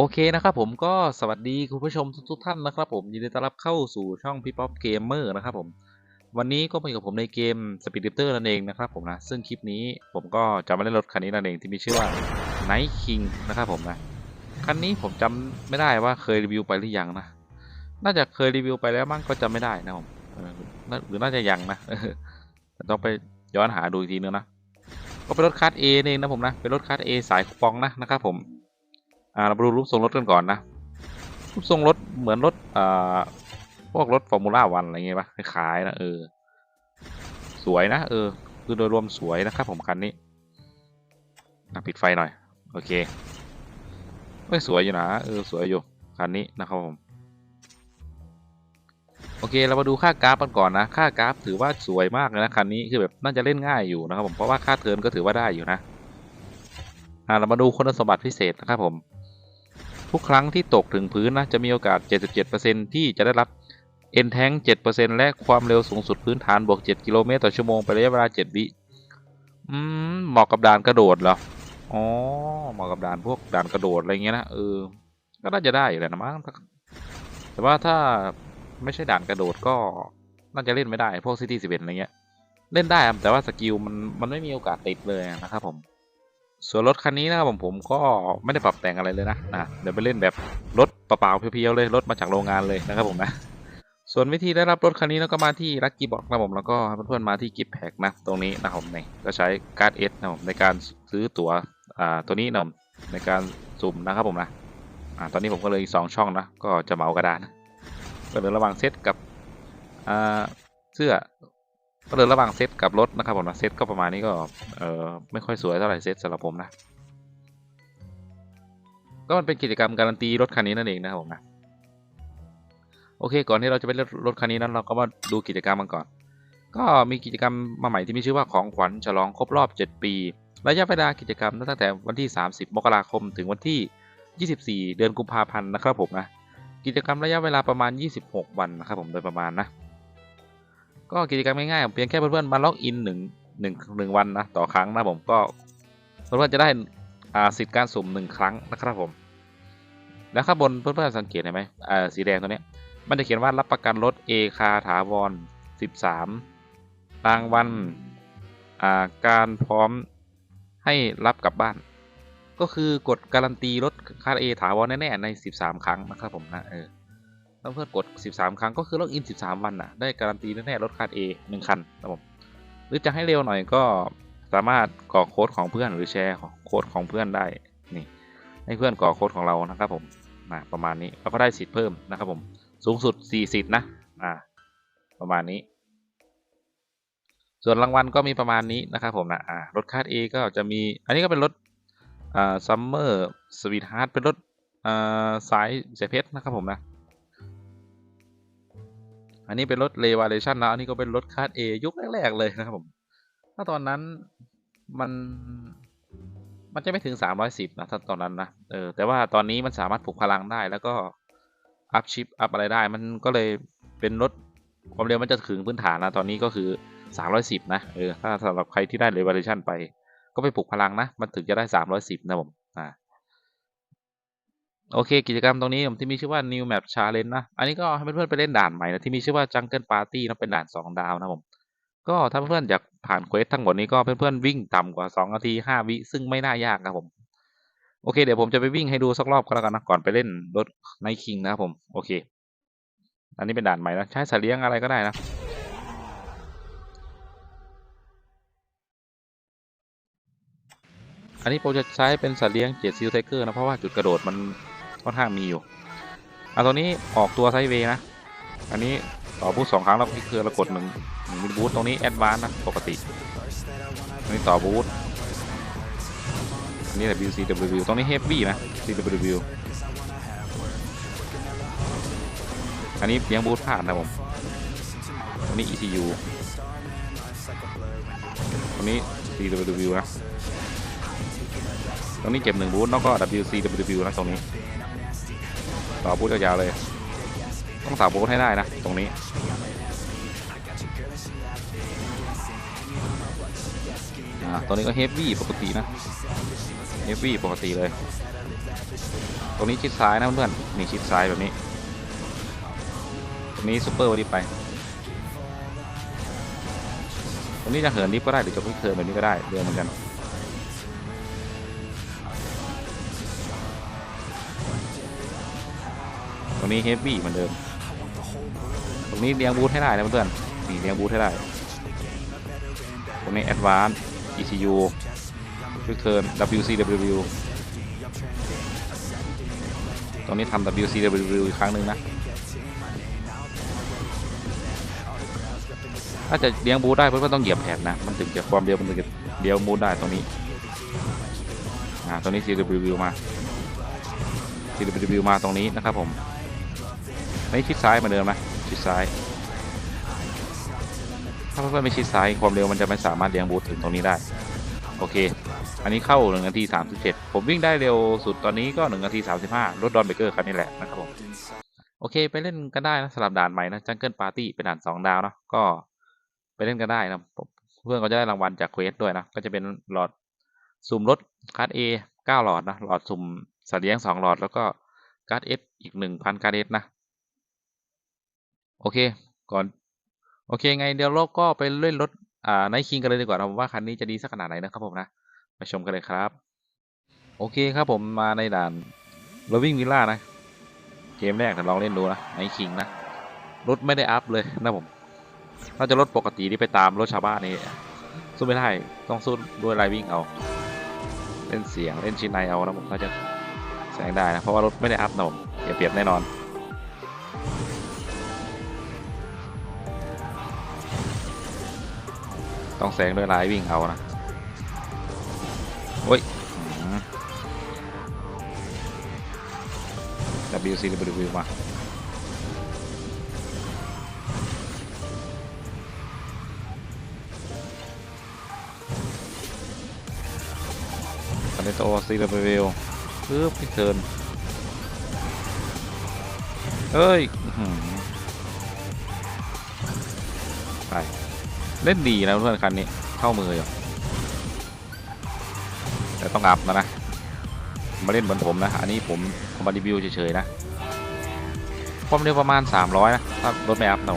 โอเคนะครับผมก็สวัสดีคุณผู้ชมทุกๆท่านนะครับผมยินดีต้อนรับเข้าสู่ช่องพี่ป๊อปเกมเมอร์นะครับผมวันนี้ก็มาอยู่กับผมในเกม Speed d i p t e r นั่นเองนะครับผมนะซึ่งคลิปนี้ผมก็จะมาเล่นรถคันนี้นั่นเองที่มีชื่อว่า Night King นะครับผมนะคันนี้ผมจำไม่ได้ว่าเคยรีวิวไปหรือยังนะน่าจะเคยรีวิวไปแล้วมั้งก็จำไม่ได้นะผมหรือน่าจะยังนะต้องไปย้อนหาดูอีกทีนึงนะก็เป็นรถคัส A เองนะผมนะเป็นรถคัส A สายคูปองนะนะครับผม อ่าเรามาดูรูปทรงรถกันก่อนนะรูปทรงรถเหมือนรถอ่าพวกรถฟอร์มูล่าวันอะไรเงี้ยปะคล้ายๆนะเออ สวยนะเออ คือโดยรวมสวยนะครับผมคันนี้ปิดไฟหน่อย โอเคไม่สวยอยู่นะเออสวยอยู่คันนี้นะครับผมโอเคเรามาดูค่ากราฟกันก่อนนะ ค่ากราฟถือว่าสวยมากเลยนะคันนี้คือแบบน่าจะเล่นง่ายอยู่นะครับผมเพราะว่าค่าเทิร์นก็ถือว่าได้อยู่นะอ่าเรามาดูคุณสมบัติพิเศษนะครับผม ทุกครั้งที่ตกถึงพื้นนะจะมีโอกาส 77%ที่จะได้รับ e n t a n k 7%และความเร็วสูงสุดพื้นฐานบวก 7 กิโลเมตรต่อชั่วโมงไประยะเวลา 7 วิอืมเหมาะกับด่านกระโดดเหรออ๋อเหมาะกับด่านพวกด่านกระโดดอะไรเงี้ยนะเออก็น่าจะได้อยู่แหละนะมั้งแต่ว่าถ้าไม่ใช่ด่านกระโดดก็น่าจะเล่นไม่ได้พวกซิตี้สิบเอ็ดอะไรเงี้ยเล่นได้แต่ว่าสกิลมันมันไม่มีโอกาสติดเลยนะครับผม ส่วนรถคันนี้นะครับผมผมก็ไม่ได้ปรับแต่งอะไรเลยนะนะเดี๋ยวไปเล่นแบบรถเปล่าๆเพียวๆเลยรถมาจากโรงงานเลยนะครับผมนะส่วนวิธีได้รับรถคันนี้แล้วก็มาที่ลักกี้บ็อกนะผมแล้วก็เพื่อนๆมาที่กิฟต์แพกนะตรงนี้นะครับผมนี่ก็ใช้การ์ดเอสนะผมในการซื้อตั๋วอ่าตัวนี้นะผมในการสุ่มนะครับผมนะอ่าตอนนี้ผมก็เลยสองช่องนะก็จะเมากระดานก็เหลือระหว่างเซตกับอ่าเสื้อ ก็เลยระหว่างเซตกับรถนะครับผมนะเซตก็ประมาณนี้ก็เออไม่ค่อยสวยเท่าไหร่เซตสำหรับผมนะก็มันเป็นกิจกรรมการันตีรถคันนี้นั่นเองนะครับผมนะโอเค ก่อนที่เราจะไปเล่นรถคันนี้นั้นเราก็มาดูกิจกรรมกันก่อน ก็มีกิจกรรมมาใหม่ที่มีชื่อว่าของขวัญฉลองครบรอบ 7 ปี ระยะเวลากิจกรรมตั้งแต่วันที่ 30 มกราคม ถึงวันที่ 24 เดือนกุมภาพันธ์นะครับผมนะกิจกรรมระยะเวลาประมาณ 26 วันนะครับผมโดยประมาณนะ ก็กิจกรรมง่ายๆเพียงแค่เพื่อนๆมาล็อกอินหนึ่งหนึ่งหนึ่งวันนะต่อครั้งนะผมก็เพื่อนๆจะได้สิทธิ์การสุ่มหนึ่งครั้งนะครับผม แล้วข้างบนเพื่อนๆสังเกตเห็นไหมสีแดงตัวนี้มันจะเขียนว่ารับประกันรถ A คาถาวร 13 รางวัลการพร้อมให้รับกลับบ้าน ก็คือกดการันตีรถคา A ถาวรแน่ๆใน 13 ครั้งนะครับผมนะเออ ถ้าเพื่อนกด 13 ครั้งก็คือล็อกอิน 13 วันน่ะ ได้การันตีแน่ๆรถคัน A 1 คันนะผมหรือจะให้เร็วหน่อยก็สามารถกรอกโค้ดของเพื่อนหรือแชร์โค้ดของเพื่อนได้นี่ให้เพื่อนกรอกโค้ดของเรานะครับผมนะประมาณนี้เราก็ได้สิทธิ์เพิ่มนะครับผมสูงสุด4สิทธิ์นะอ่าประมาณนี้ ส่วนรางวัลก็มีประมาณนี้นะครับผมนะอ่ารถคัน A ก็จะมีอันนี้ก็เป็นรถอ่าซัมเมอร์สวีทฮาร์ดเป็นรถอ่าสายเสเพชรนะครับผมนะ อันนี้เป็นรถเลวาเลชันนะอันนี้ก็เป็นรถคาร์ดเอยุคแรกๆเลยนะครับผม ถ้าตอนนั้นมันมันจะไม่ถึง 310 นะถ้าตอนนั้นนะเออแต่ว่าตอนนี้มันสามารถปลุกพลังได้แล้วก็อัพชิปอัพอะไรได้ มันก็เลยเป็นรถความเร็วมันจะถึงพื้นฐานนะตอนนี้ก็คือ 310 นะเออถ้าสำหรับใครที่ได้เลวาเลชันไป ก็ไปปลุกพลังนะ มันถึงจะได้ 310 นะผม โอเค กิจกรรมตรงนี้ผมที่มีชื่อว่า New Map Challenge นะ อันนี้ก็ให้เพื่อนๆไปเล่นด่านใหม่นะที่มีชื่อว่า Jungle Party นะเป็นด่าน 2 ดาวนะผม ก็ถ้าเพื่อนๆอยากผ่านเควสทั้งหมดนี้ก็เพื่อนๆวิ่งต่ำกว่า 2 นาที 5 วิ ซึ่งไม่น่ายากครับผม โอเค เดี๋ยวผมจะไปวิ่งให้ดูสักรอบก็แล้วกันนะก่อนไปเล่นรถไนคิงนะครับผม โอเค อันนี้เป็นด่านใหม่นะใช้สัตว์เลี้ยงอะไรก็ได้นะอันนี้ผมจะใช้เป็นสัตว์เลี้ยงเจ็ดซิลไทเกอร์นะเพราะว่าจุดกระโดดมัน ค่อนข้างมีอยู่อะตัวนี้ออกตัวไซเวย์นะ อันนี้ต่อบูทสองครั้งแล้วคือเรากดหนึ่งหนึ่งมิลบูทตรงนี้แอดวานนะปกติอันนี้ต่อบูทอันนี้ WCW ตรงนี้ Heavy นะ CW อันนี้เลี้ยงบูทผ่านนะผมตรงนี้ ECU ตรงนี้ CW นะตรงนี้เก็บหนึ่งบูทแล้วก็ WCW นะตรงนี้ ต่อบูทยาวๆเลย ต้องสาวบูทให้ได้นะ ตรงนี้ อ่าตัวนี้ก็เฮฟวี่ปกตินะ เฮฟวี่ปกติเลย ตรงนี้ชิดซ้ายนะเพื่อนๆนี่ชิดซ้ายแบบนี้ ตรงนี้ซูเปอร์วันนี้ไป ตรงนี้จะเหินลิฟต์ก็ได้หรือจะควิเทิร์นแบบนี้ก็ได้เรือเหมือนกัน รงนี้เฮฟวี่เหมือนเดิม ตรงนี้เลี้ยงบูทให้ได้นะเพื่อนนี่เลี้ยงบูทให้ได้ ตรงนี้แอดวานซ์ ECU ควิกเทิร์น WCW ตรงนี้ทำ WCW อีกครั้งหนึ่งนะ ถ้าจะเลี้ยงบูทได้เพื่อนๆต้องเหยียบแผ่นนะ มันถึงจะความเร็วมันถึงจะเลี้ยงบูทได้ตรงนี้ อ่า ตรงนี้ CW มา CW มาตรงนี้นะครับผม ไม่ชิดซ้ายเหมือนเดิมนะชิดซ้าย ถ้าเพื่อนๆไม่ชิดซ้ายความเร็วมันจะไม่สามารถเลี้ยงบูทถึงตรงนี้ได้ โอเค อันนี้เข้า1นาที37 ผมวิ่งได้เร็วสุดตอนนี้ก็1นาที35 รถดอนเบเกอร์คันนี้แหละนะครับผมโอเคไปเล่นกันได้นะสลับด่านใหม่นะจังเกิลปาร์ตี้เป็นด่าน2ดาวนะก็ไปเล่นกันได้นะผมเพื่อนก็จะได้รางวัลจากเควสด้วยนะก็จะเป็นหลอดสุ่มรถการ์ด A 9หลอดนะหลอดสุ่มสัตว์เลี้ยง2หลอดแล้วก็การ์ด S อีก1,000การ์ด S นะ โอเค ก่อน โอเค ไงเดี๋ยวเราก็ไปเล่นรถอ่าไนคิงกันเลยดีกว่านะผมว่าคันนี้จะดีสักขนาดไหนนะครับผมนะไปชมกันเลยครับ โอเคครับผมมาในด่านโรวิ่งวิลล่านะเกมแรกแต่ลองเล่นดูนะไนคิงนะรถไม่ได้อัพเลยนะผมถ้าจะรถปกติที่ไปตามรถชาวบ้านนี่สู้ไม่ได้ต้องสู้ด้วยไลวิ่งเอาเล่นเสียงเล่นชิ้นในเอานะผมก็จะแสงได้นะเพราะว่ารถไม่ได้อัพนะผมเสียเปรียบแน่นอน ต้องแสงด้วยไลวิ่งเอานะโอ้ยอืม WCW มาคอนเนโต CW ปึ๊บพี่เทินเอ้ยไป เล่นดีนะเพื่อนคันนี้ เข้ามืออยู่แต่ต้องอัพนะนะ มาเล่นเหมือนผมนะ อันนี้ผมผมมารีวิวเฉยๆนะความเร็วประมาณ 300 นะ ถ้ารถไม่อัพนะ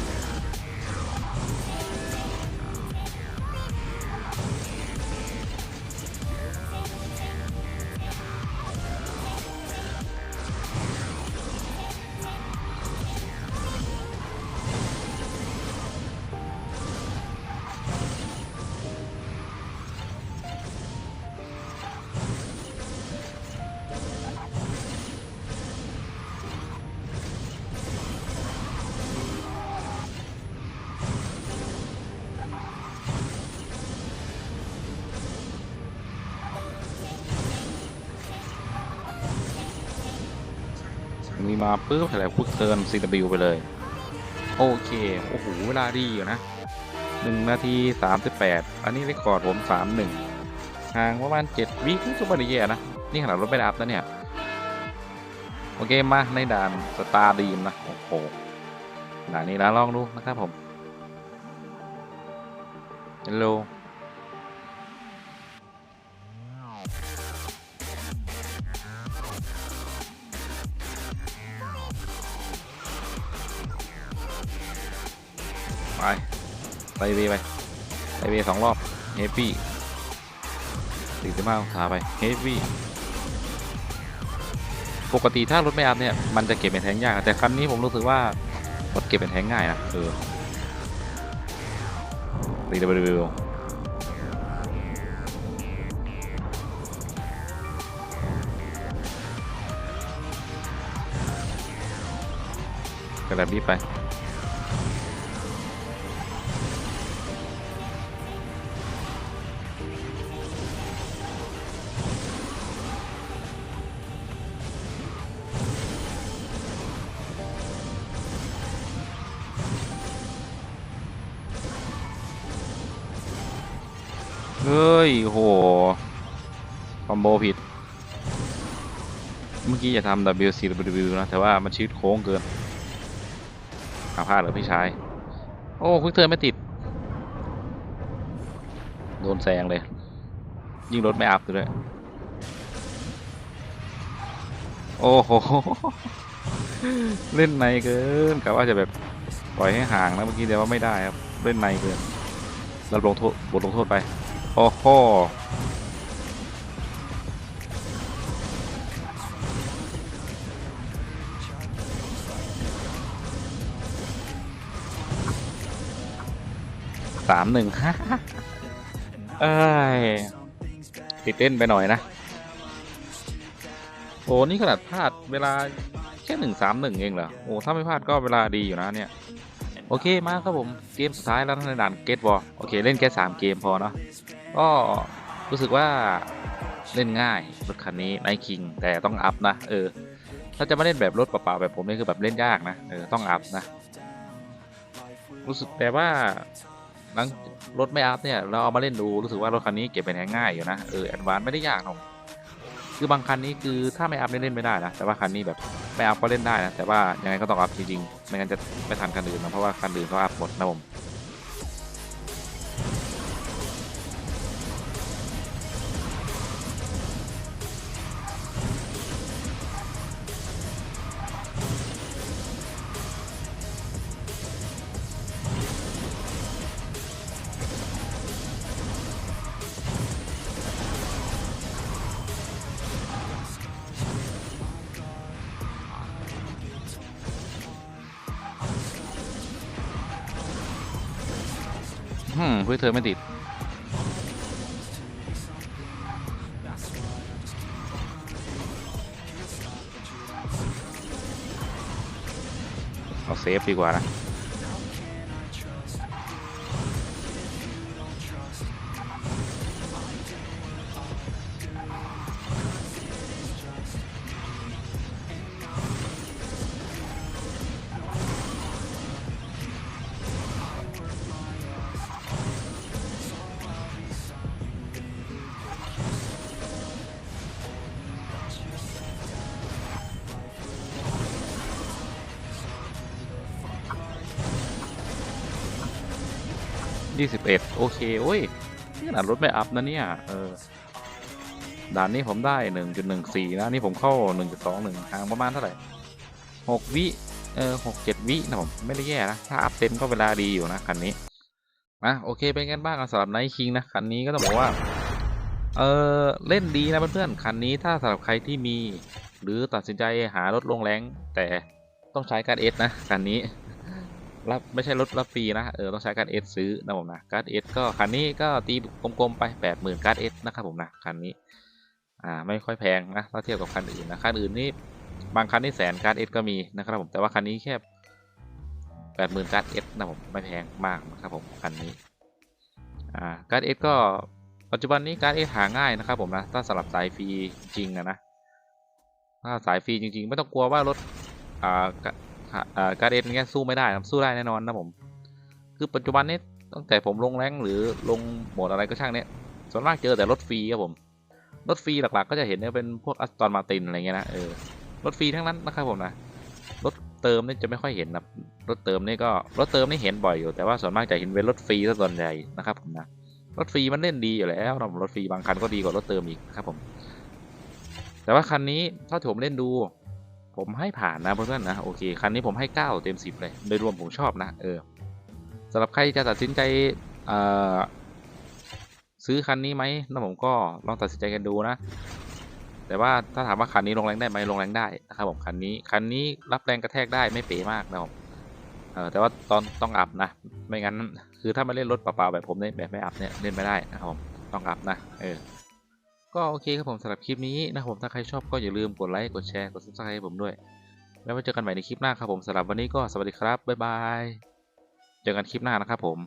มาปุ๊บแถลงพุกเทิร์น CW ไปเลย โอเค โอ้โห เวลาดีอยู่นะหนึ่งนาทีสามสิบแปดอันนี้เรคคอร์ดผมสามหนึ่งห่างประมาณเจ็ดวิก็ไม่ได้แย่นะ นี่ขนาดรถไม่ได้อัพนะเนี่ย โอเค มาในด่านสตาร์ดีมนะ โอ้โหด่านนี้นะลองดูนะครับผมฮัลโหล ไปไซเวไปไซเวสองรอบเฮฟวี่สี่สิบห้าองศาไปเฮฟวี่ปกติถ้ารถไม่อัพเนี่ยมันจะเก็บเป็นแทงยาก แต่คันนี้ผมรู้สึกว่ารถเก็บเป็นแทงง่ายนะเออรีดบริวกระดาษบีบไป ฮ้ยโหคอมโบผิด เมื่อกี้จะทำ WCW นะ แต่ว่ามันชิดโค้งเกินอาพลาดเหรอพี่ชาย โอ้คุกเทิร์นไม่ติด โดนแซงเลย ยิ่งรถไม่อัพอยู่ด้วยโอโอ้โห เล่นในเกินกะว่าจะแบบปล่อยให้ห่างนะเมื่อกี้แต่ว่าไม่ได้ครับ เล่นในเกินเราลงโทษบทลงโทษไป โอ้โหสามหนึ่งเอ้ยติดเต้นไปหน่อยนะ โอ้นี่ขนาดพลาดเวลาแค่หนึ่งสามหนึ่งเองเหรอ โอ้ถ้าไม่พลาดก็เวลาดีอยู่นะเนี่ย โอเคมาครับผม เกมสุดท้ายแล้วในด่านเกตบอลโอเค เล่นแค่สามเกมพอเนาะ ก็รู้สึกว่าเล่นง่ายรถคันนี้ไนคิงแต่ต้องอัพนะเออถ้าจะมาเล่นแบบรถเปล่าๆแบบผมนี่คือแบบเล่นยากนะเออต้องอัพนะ รู้สึกแต่ว่าหลังรถไม่อัพเนี่ยเราเอามาเล่นดูรู้สึกว่ารถคันนี้เก็บเป็นง่ายอยู่นะเออแอดวานไม่ได้ยากหรอกคือบางคันนี้คือถ้าไม่อัพเล่นไม่ได้นะแต่ว่าคันนี้แบบไม่อัพก็เล่นได้นะแต่ว่ายังไงก็ต้องอัพจริงๆไม่งั้นจะไม่ทันคันอื่นนะเพราะว่าคันอื่นเขาอัพหมดนะผม เพื่อเธอไม่ติด เอาเซฟดีกว่านะ ยี่สิบเอ็ดโอเค โอ้ยนี่ขนาดรถไม่อัพนะเนี่ย เออ ด่านนี้ผมได้หนึ่งจุดหนึ่งสี่นะ นี่ผมเข้าหนึ่งจุดสองหนึ่งห่างประมาณเท่าไหร่หกวิ เออหกเจ็ดวินะผม ไม่ได้แย่นะ ถ้าอัพเต็มก็เวลาดีอยู่นะคันนี้อะโอเคเป็นกันบ้างสำหรับไนท์คิงนะคันนี้ก็ต้องบอกว่า เออเล่นดีนะเพื่อนๆคันนี้ถ้าสำหรับใครที่มี หรือตัดสินใจหารถลงแรงแต่ต้องใช้การเอสนะคันนี้ รับไม่ใช่รถรับฟรีนะเออต้องใช้การ์ดเอสซื้อนะผมนะการ์ดเอสก็คันนี้ก็ตีกลมๆไปแปดหมื่นการ์ดเอสนะครับผมนะคันนี้อ่าไม่ค่อยแพงนะถ้าเทียบกับคันอื่นนะคันอื่นนี่บางคันนี่แสนการ์ดเอสก็มีนะครับผมแต่ว่าคันนี้แค่แปดหมื่นการ์ดเอสนะผมไม่แพงมากนะครับผมคันนี้อ่าการ์ดเอสก็ปัจจุบันนี้การ์ดเอสหาง่ายนะครับผมนะถ้าสำหรับสายฟรีจริงอะนะถ้าสายฟรีจริง ๆ ไม่ต้องกลัวว่ารถอ่าอ่า การเดนเงี้ยสู้ไม่ได้ครับสู้ได้แน่นอนนะผม คือปัจจุบันนี้ตั้งแต่ผมลงแรงหรือลงโหมดอะไรก็ช่างเนี่ยส่วนมากเจอแต่รถฟรีครับผม รถฟรีหลักๆ ก็จะเห็นเนี่ยเป็นพวกอัสตอนมาตินอะไรเงี้ยนะเออรถฟรีทั้งนั้นนะครับผมนะรถเติมนี่จะไม่ค่อยเห็นนะรถเติมนี่ก็รถเติมนี่เห็นบ่อยอยู่แต่ว่าส่วนมากจะเห็นเป็นรถฟรีซะส่วนใหญ่นะครับผมนะรถฟรีมันเล่นดีอยู่แล้วนะรถฟรีบางคันก็ดีกว่ารถเติมอีกนะครับผม แต่ว่าคันนี้ถ้าผมเล่นดู ผมให้ผ่านนะเพื่อนๆนะโอเคคันนี้ผมให้ 9 เต็ม 10 เลยโดยรวมผมชอบนะเออสำหรับใครจะตัดสินใจซื้อคันนี้ไหมนะผมก็ลองตัดสินใจกันดูนะ แต่ว่าถ้าถามว่าคันนี้ลงแรงได้ไหมลงแรงได้นะครับผมคันนี้คันนี้รับแรงกระแทกได้ไม่เป๋มากนะผมเออแต่ว่าตอนต้องอัพนะ ไม่งั้นคือถ้ามาเล่นรถเปล่าๆแบบผมเนี่ยแบบไม่อัพเนี่ยเล่นไม่ได้นะครับผมต้องอัพนะเออ ก็โอเคครับผมสำหรับคลิปนี้นะครับผมถ้าใครชอบก็อย่าลืมกดไลค์กดแชร์กด subscribe ให้ผมด้วย แล้วไว้เจอกันใหม่ในคลิปหน้าครับผมสำหรับวันนี้ก็สวัสดีครับบ๊ายบายเจอกันคลิปหน้านะครับผม